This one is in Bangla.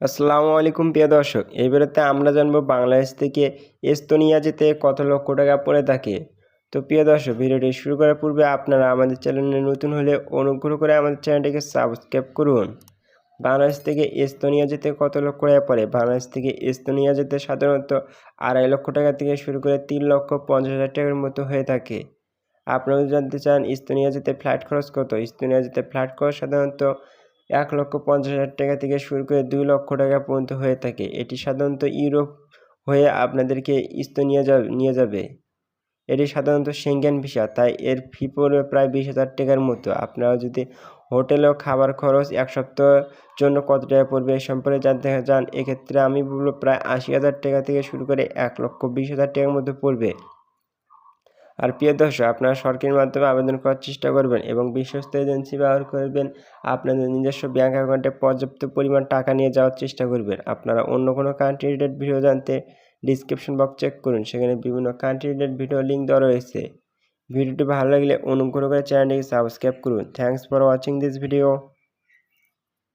আসসালামু আলাইকুম, প্রিয় দর্শক। এই আমরা জানব বাংলাদেশ থেকে এস্তোনিয়া যেতে কত লক্ষ টাকা পড়ে থাকে তো প্রিয় দর্শক, ভিডিওটি শুরু করার পূর্বে আপনারা আমাদের চ্যানেলে নতুন হলে অনুগ্রহ করে আমাদের চ্যানেলটিকে সাবস্ক্রাইব করুন। বাংলাদেশ থেকে এস্তোনিয়া যেতে কত লক্ষ টাকা পড়ে? বাংলাদেশ থেকে এস্তোনিয়া যেতে সাধারণত আড়াই লক্ষ টাকা থেকে শুরু করে তিন লক্ষ পঞ্চাশ হাজার টাকার মতো হয়ে থাকে। আপনারা জানতে চান ইস্তোনিয়া যেতে ফ্লাইট খরচ কত? ইস্তোনিয়া যেতে ফ্লাইট খরচ সাধারণত এক লক্ষ পঞ্চাশ হাজার টাকা থেকে শুরু করে দুই লক্ষ টাকা পর্যন্ত হয়ে থাকে। এটি সাধারণত ইউরোপ হয়ে আপনাদেরকে ইস্তোনিয়া যা নিয়ে যাবে। এটি সাধারণত সেঙ্গেন ভিসা, তাই এর ফি পড়বে প্রায় বিশ হাজার টাকার মতো। আপনারা যদি হোটেল ও খাবার খরচ এক সপ্তাহের জন্য কত টাকা পড়বে এ সম্পর্কে জানতে চান, এক্ষেত্রে আমি বলব প্রায় আশি হাজার টাকা থেকে শুরু করে এক লক্ষ বিশ হাজার টাকার মধ্যে পড়বে। আর প্রিয় দর্শক, আপনারা সরকারি মাধ্যমে আবেদন করার চেষ্টা করবেন এবং বিশ্বস্ত এজেন্সি ব্যবহার করবেন। আপনাদের নিজস্ব ব্যাঙ্ক অ্যাকাউন্টে পর্যাপ্ত পরিমাণ টাকা নিয়ে যাওয়ার চেষ্টা করবেন। আপনারা অন্য কোনো কান্ট্রি রিলেটেড ভিডিও জানতে ডিসক্রিপশন বক্স চেক করুন। সেখানে বিভিন্ন কান্ট্রি রিলেটেড ভিডিও লিঙ্ক দেওয়া রয়েছে। ভিডিওটি ভালো লাগলে অনুগ্রহ করে চ্যানেলটিকে সাবস্ক্রাইব করুন। Thanks for watching this video